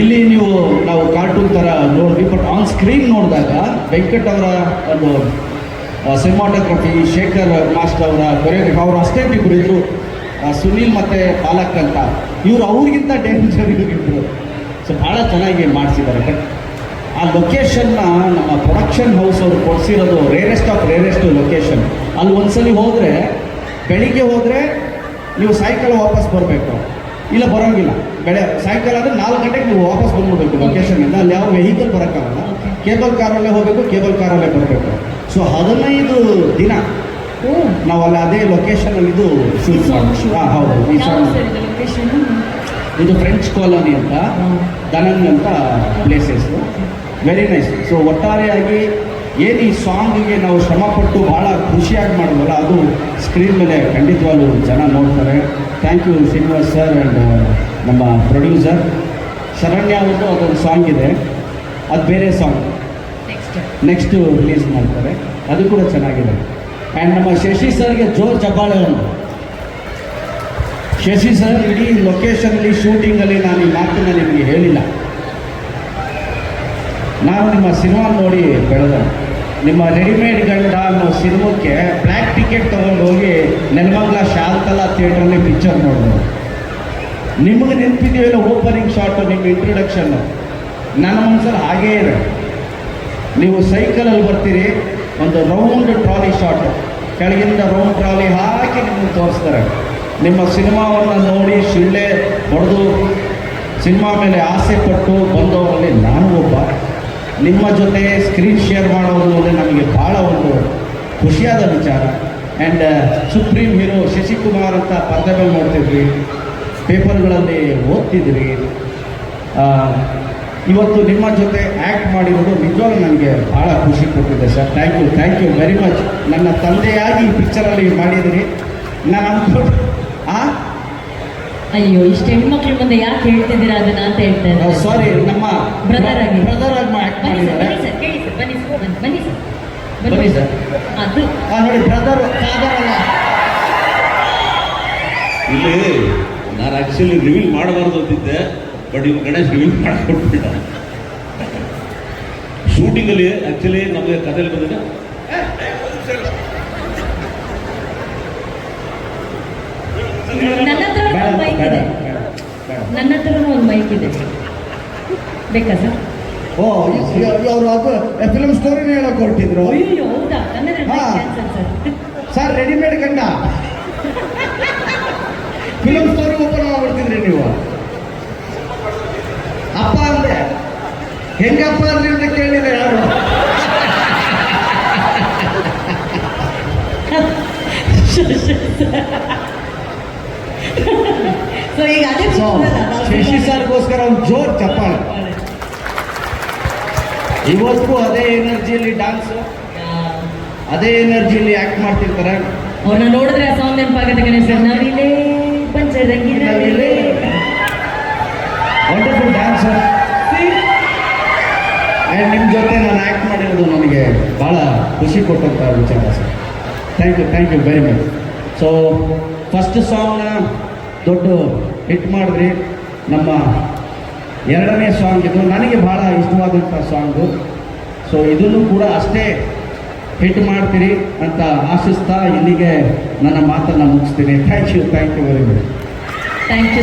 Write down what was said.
ಇಲ್ಲಿ ನೀವು ನಾವು ಕಾರ್ಟೂನ್ ಥರ ನೋಡಿ ಬಟ್ ಆನ್ ಸ್ಕ್ರೀನ್ ನೋಡಿದಾಗ ವೆಂಕಟ್ ಅವರ ಒಂದು ಸಿನಿಮಾಟೋಗ್ರಫಿ ಶೇಖರ್ ಮಾಸ್ಟರ್ ಅವರ ಕೊರಿಯೋಗ್ರಫಿ ಅವರು ಅಷ್ಟೇ ಇಬ್ಬರು ಸುನೀಲ್ ಮತ್ತು ಪಾಲಕ್ ಅಂತ, ಇವರು ಅವ್ರಿಗಿಂತ ಡೇಂಜರ್ ಇವರು ಸೊ ಭಾಳ ಚೆನ್ನಾಗಿ ಮಾಡಿಸಿದ್ದಾರೆ. ಬಟ್ ಆ ಲೊಕೇಶನ್ನ ನಮ್ಮ ಪ್ರೊಡಕ್ಷನ್ ಹೌಸ್ ಅವರು ಕೊಡಿಸಿರೋದು ರೇರೆಸ್ಟ್ ಆಫ್ ರೇರೆಸ್ಟ್ ಲೊಕೇಶನ್ ಅಲ್ಲಿ ಒಂದ್ಸಲಿ ಹೋದರೆ, ಬೆಳಿಗ್ಗೆ ಹೋದರೆ, ನೀವು ಸಾಯಂಕಾಲ ವಾಪಸ್ ಬರಬೇಕು. ಇಲ್ಲ ಬರೋಂಗಿಲ್ಲ. ಬೆಳೆ ಸಾಯಂಕಾಲ ಆದರೆ ನಾಲ್ಕು ಗಂಟೆಗೆ ನೀವು ವಾಪಸ್ ಬಂದ್ಬಿಡ್ಬೇಕು ಲೊಕೇಶನಿಂದ ಅಲ್ಲಿ ಯಾವ ವೆಹಿಕಲ್ ಬರೋಕ್ಕಾಗಲ್ಲ. ಕೇಬಲ್ ಕಾರಲ್ಲೇ ಹೋಗಬೇಕು ಕೇಬಲ್ ಕಾರಲ್ಲೇ ಬರಬೇಕು. ಸೊ ಹದಿನೈದು ದಿನ ನಾವು ಅಲ್ಲಿ ಅದೇ ಲೊಕೇಶನಲ್ಲಿ ಇದು ಶೂಟ್ ಮಾಡಿ ಹಾಂ ಹೌದು ಈ ಯಾವ ಸಾಂಗ್ ಇದು ಇದು ಫ್ರೆಂಚ್ ಕಾಲೋನಿ ಅಂತ ದನಂಗ್ ಅಂತ ಪ್ಲೇಸಸ್ ವೆರಿ ನೈಸ್ ಸೊ ಒಟ್ಟಾರೆಯಾಗಿ ಏನು ಈ ಸಾಂಗಿಗೆ ನಾವು ಶ್ರಮಪಟ್ಟು ಭಾಳ ಖುಷಿಯಾಗಿ ಮಾಡಿದ್ವಲ್ಲ ಅದು ಸ್ಕ್ರೀನ್ ಮೇಲೆ ಖಂಡಿತವಾಗ್ಲೂ ಜನ ನೋಡ್ತಾರೆ. Thank you Srinivas sir and ನಮ್ಮ ಪ್ರೊಡ್ಯೂಸರ್. ಶರಣ್ಯ ಅಂತ ಅದೊಂದು ಸಾಂಗ್ ಇದೆ. ಅದು ಬೇರೆ ಸಾಂಗ್ ನೆಕ್ಸ್ಟ್ ನೆಕ್ಸ್ಟು ರಿಲೀಸ್ ಮಾಡ್ತಾರೆ. ಅದು ಕೂಡ ಚೆನ್ನಾಗಿದೆ. ಆ್ಯಂಡ್ ನಮ್ಮ ಶಶಿ ಸರ್ಗೆ ಜೋರ್ ಚಪ್ಪಾಳೆ ಶಶಿ ಸರ್ ಇಡೀ ಲೊಕೇಶನಲ್ಲಿ ಶೂಟಿಂಗಲ್ಲಿ ನಾನು ಈ ಮಾತನ್ನ ನಿಮಗೆ ಹೇಳಿಲ್ಲ. ನಾನು ನಿಮ್ಮ ಸಿನಿಮಾ ನೋಡಿ ಬೆಳೆದ. ನಿಮ್ಮ ರೆಡಿಮೇಡ್ ಗಂಡ ಅನ್ನೋ ಸಿನಿಮಾಕ್ಕೆ ನೆಲಮಂಗಲ ಶಾಂತಲಾ ಥಿಯೇಟ್ರಲ್ಲಿ ಪಿಕ್ಚರ್ ನೋಡಿದೆ. ನಿಮಗೆ ನೆನಪಿದೆಯೋ ಓಪನಿಂಗ್ ಶಾಟು, ನಿಮ್ಮ ಇಂಟ್ರೊಡಕ್ಷನ್ನು ನನ್ನ ಮನಸ್ಸಲ್ಲಿ ಹಾಗೇ ಇದೆ. ನೀವು ಸೈಕಲಲ್ಲಿ ಬರ್ತೀರಿ, ಒಂದು ರೌಂಡ್ ಟ್ರಾಲಿ ಶಾಟ್ ಕೆಳಗಿಂದ ರೌಂಡ್ ಟ್ರಾಲಿ ಹಾಕಿ ನಿಮಗೆ ತೋರಿಸ್ತಾರೆ. ನಿಮ್ಮ ಸಿನಿಮಾವನ್ನು ನೋಡಿ ಶಿಳ್ಳೆ ಹೊಡೆದು, ಸಿನಿಮಾ ಮೇಲೆ ಆಸೆ ಪಟ್ಟು ಬಂದವರಲ್ಲಿ ನಾನು ಒಬ್ಬ. ನಿಮ್ಮ ಜೊತೆ ಸ್ಕ್ರೀನ್ ಶೇರ್ ಮಾಡೋದು ಅಂದರೆ ನಮಗೆ ಭಾಳ ಒಂದು ಖುಷಿಯಾದ ವಿಚಾರ. ಆ್ಯಂಡ್ ಸುಪ್ರೀಂ ಹೀರೋ ಶಶಿಕುಮಾರ್ ಅಂತ ಮೇಲೆ ನೋಡ್ತಿದ್ವಿ. ಪೇಪರ್ಗಳಲ್ಲಿ ಓದ್ತಿದ್ವಿ. ಇವತ್ತು ನಿಮ್ಮ ಜೊತೆ ಆ್ಯಕ್ಟ್ ಮಾಡಿರೋದು ನಿಜವಾಗ್ಲೂ ನನಗೆ ಭಾಳ ಖುಷಿ ಕೊಟ್ಟಿದೆ sir. Thank you thank you very much ನನ್ನ ತಂದೆಯಾಗಿ ಈ ಪಿಕ್ಚರಲ್ಲಿ ಮಾಡಿದಿರಿ ನಾನು ಅಂದ್ಕೊಂಡು ಆ? ಅಯ್ಯೋ ಇಷ್ಟು ಹೆಣ್ಮಕ್ಳು ಮುಂದೆ ಯಾಕೆ ಹೇಳ್ತಿದ್ದೀರಾ ಅದನ್ನ ಅಂತ ಹೇಳ್ತೇನೆ ಇದ್ದಾರೆ. ಸಾರಿ ನಮ್ಮ ಬ್ರದರ್ ಆಗಿ. ಬ್ರದರ್ ಆಗಿ ಆ್ಯಕ್ಟ್ ಬನ್ನಿ ಸರ್ ಮಾಡಿದ್ದಾರೆ ಬನ್ನಿ ಸರ್ ಬನ್ನಿ ಸರ್. ಬನ್ನಿ ಸರ್. ಅದು. ಆ, ನೋಡಿ ಬ್ರದರ್ ಫಾದರ್ ಅಲ್ಲ. ಇಲ್ಲಿ ನಾನು ಆಕ್ಚುಲಿ ರಿವೀಲ್ ಮಾಡಬಾರ್ದು ಅಂತಿದ್ದೆ ಬಟ್ ಇವ್ ಗಣೇಶ್ ರಿವೀಲ್ ಮಾಡಿಕೊಟ್ಬಿಟ್ಟ. ಶೂಟಿಂಗಲ್ಲಿ ಆಕ್ಚುಲಿ ನಮಗೆ ಕಥೆಯಲ್ಲಿ ಬಂದಿದೆ. ನನ್ನ ಹತ್ರ ಒಂದು ಮೈಕ್ ಇದೆ. ನನ್ನ ಹತ್ರನೂ ಒಂದು ಮೈಕ್ ಇದೆ. ಬೇಕಾ ಸರ್? ಓ ಅವರು ಅದು ಫಿಲ್ಮ್ ಸ್ಟೋರಿನೇ ಹೇಳಕ್ ಹೊರಟಿದ್ರು. ಸರ್. ರೆಡಿಮೇಡ್ ಗಂಡ. ಫಿಲಮ್ ಸ್ಟೋರಿ ಓಪನ್ ಮಾಡ್ಬಿಡ್ತಿದ್ರಿ ನೀವು. ಅಪ್ಪ ಅಂದ್ರೆ ಹೆಂಗಪ್ಪ ಅಂದ್ರಿ ಅಂತ ಕೇಳಿದ್ರೆ ಯಾರು? ಶಶಿ ಸರ್ಗೋಸ್ಕರ ಒಂದು ಜೋರ್ ಚಪ್ಪಾಳೆ. ಇವತ್ತು ಅದೇ ಎನರ್ಜಿಯಲ್ಲಿ ಡಾನ್ಸ್ ಅದೇ ಎನರ್ಜಿಯಲ್ಲಿ ಆಕ್ಟ್ ಮಾಡ್ತಿರ್ತಾರೆ. ಅವ್ರನ್ನ ನೋಡಿದ್ರೆ ಆ ಸಾಂಗ್ ನೆನಪಾಗುತ್ತೆ ಗಣೇಶ್. ನವಿಲೇ ಪಂಚರಂಗಿ ನವಿಲೇ ವಂಡರ್ಫುಲ್ ಡ್ಯಾನ್ಸರ್ ಆ್ಯಂಡ್ ನಿಮ್ಮ ಜೊತೆ ನಾನು ಆ್ಯಕ್ಟ್ ಮಾಡಿರೋದು ನನಗೆ ಭಾಳ ಖುಷಿ ಕೊಟ್ಟಂಥ ವಿಚಾರ sir. Thank you thank you very much so first ಸಾಂಗ್ನ ದೊಡ್ಡ ಹಿಟ್ ಮಾಡಿದ್ರಿ ನಮ್ಮ ಎರಡನೇ ಸಾಂಗ್ ಇದು. ನನಗೆ ಭಾಳ ಇಷ್ಟವಾದಂಥ ಸಾಂಗು ಸೊ ಇದನ್ನು ಕೂಡ ಅಷ್ಟೇ ಹಿಟ್ ಮಾಡ್ತೀರಿ ಅಂತ ಆಶಿಸ್ತಾ ಇಲ್ಲಿಗೆ ನನ್ನ ಮಾತನ್ನು ಮುಗಿಸ್ತೀನಿ. Thank you thank you very much thank you